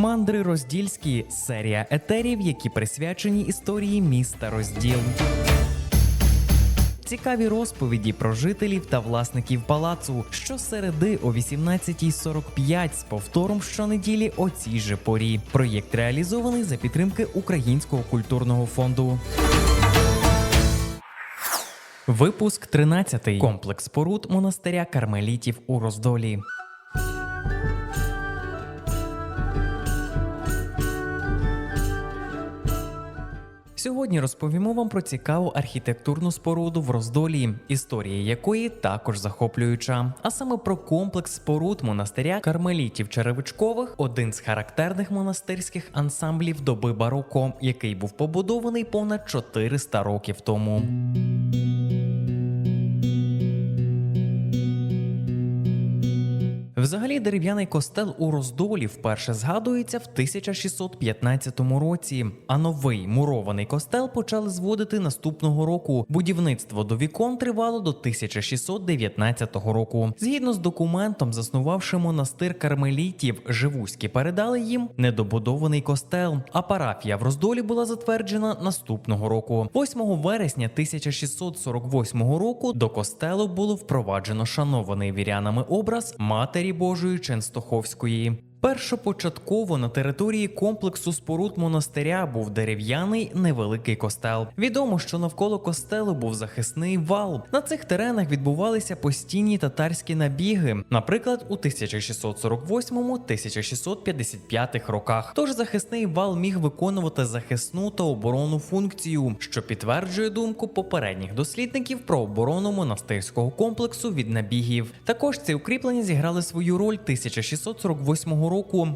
Мандри Роздільські серія етерів, які присвячені історії міста Розділ. Цікаві розповіді про жителів та власників палацу щосереди о 18.45 з повтором щонеділі о цій же порі. Проєкт реалізований за підтримки Українського культурного фонду. Випуск 13. Комплекс споруд монастиря кармелітів у Роздолі. Сьогодні розповімо вам про цікаву архітектурну споруду в Роздолі, історія якої також захоплююча, а саме про комплекс споруд монастиря кармелітів Черевичкових, один з характерних монастирських ансамблів доби бароко, який був побудований понад 400 років тому. Взагалі, дерев'яний костел у Роздолі вперше згадується в 1615 році, а новий мурований костел почали зводити наступного року. Будівництво до вікон тривало до 1619 року. Згідно з документом, заснувавши монастир кармелітів, живуські передали їм недобудований костел. А парафія в Роздолі була затверджена наступного року. 8 вересня 1648 року до костелу було впроваджено шанований вірянами образ матері Божої Ченстоховської. Першопочатково на території комплексу споруд монастиря був дерев'яний невеликий костел. Відомо, що навколо костелу був захисний вал. На цих теренах відбувалися постійні татарські набіги, наприклад, у 1648-1655 роках. Тож захисний вал міг виконувати захисну та оборонну функцію, що підтверджує думку попередніх дослідників про оборону монастирського комплексу від набігів. Також ці укріплення зіграли свою роль 1648 року,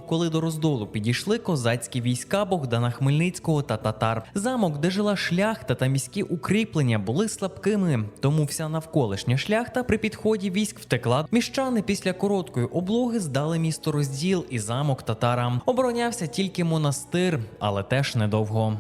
коли до роздолу підійшли козацькі війська Богдана Хмельницького та татар. Замок, де жила шляхта та міські укріплення, були слабкими, тому вся навколишня шляхта при підході військ втекла. Міщани після короткої облоги здали місто розділ і замок татарам. Оборонявся тільки монастир, але теж недовго.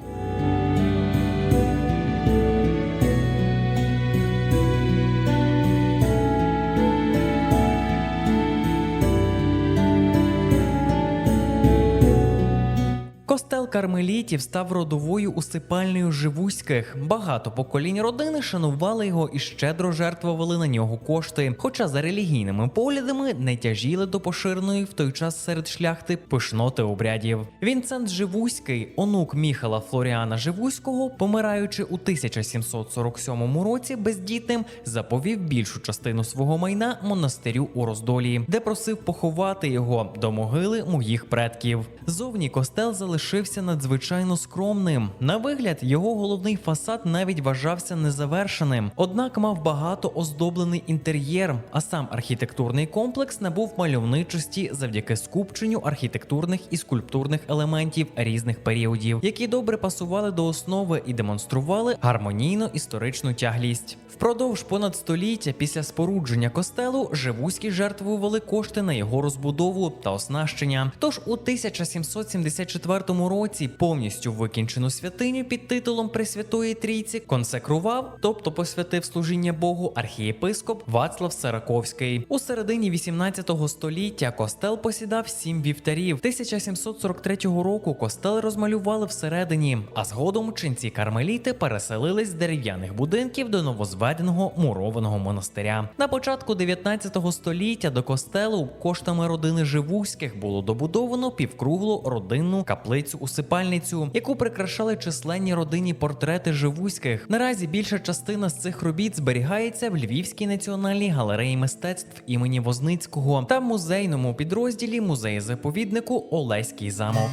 Кармелітів став родовою усипальнею живуських. Багато поколінь родини шанували його і щедро жертвували на нього кошти. Хоча за релігійними поглядами не тяжіли до поширеної в той час серед шляхти пишноти обрядів. Вінцент Живуський, онук Міхала Флоріана Живуського, помираючи у 1747 році бездітним, заповів більшу частину свого майна монастирю у Роздолі, де просив поховати його до могили моїх предків. Зовні костел залишився надзвичайно скромним. На вигляд, його головний фасад навіть вважався незавершеним, однак мав багато оздоблений інтер'єр. А сам архітектурний комплекс набув мальовничості завдяки скупченню архітектурних і скульптурних елементів різних періодів, які добре пасували до основи і демонстрували гармонійну історичну тяглість. Впродовж понад століття після спорудження костелу живуські жертвували кошти на його розбудову та оснащення. Тож у 1774 році повністю викінчену святиню під титулом Пресвятої Трійці консекрував, тобто посвятив служіння Богу архієпископ Вацлав Сараковський. У середині 18 століття костел посідав сім вівтарів. 1743 року костел розмалювали всередині, а згодом ченці кармеліти переселились з дерев'яних будинків до новозведеного мурованого монастиря. На початку 19 століття до костелу коштами родини Живуських було добудовано півкруглу родинну каплицю усипальницю, яку прикрашали численні родинні портрети Живуських. Наразі більша частина з цих робіт зберігається в Львівській національній галереї мистецтв імені Возницького та музейному підрозділі музею заповіднику Олеський замок.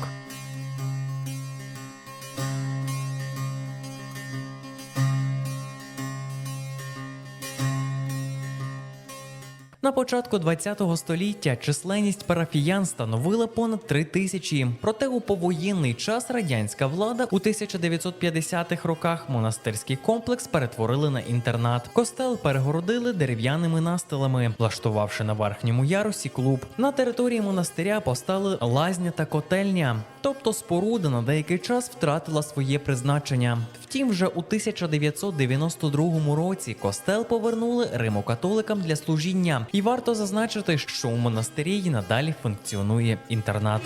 На початку ХХ століття численність парафіян становила понад три тисячі. Проте у повоєнний час радянська влада у 1950-х роках монастирський комплекс перетворили на інтернат. Костел перегородили дерев'яними настилами, влаштувавши на верхньому ярусі клуб. На території монастиря постали лазня та котельня. Тобто споруда на деякий час втратила своє призначення. Втім, вже у 1992 році костел повернули римокатоликам для служіння, і варто зазначити, що у монастирі й надалі функціонує інтернат.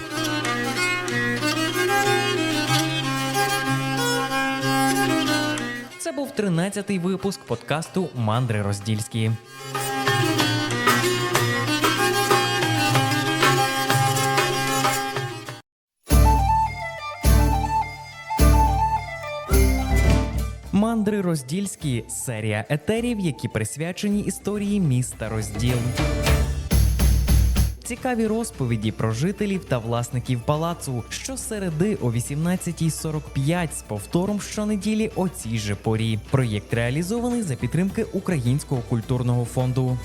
Це був 13-й випуск подкасту Мандри Роздільські. Мандри Роздільські серія етерів, які присвячені історії міста Розділ. Цікаві розповіді про жителів та власників палацу щосереди о 18.45 з повтором щонеділі о цій же порі. Проєкт реалізований за підтримки Українського культурного фонду.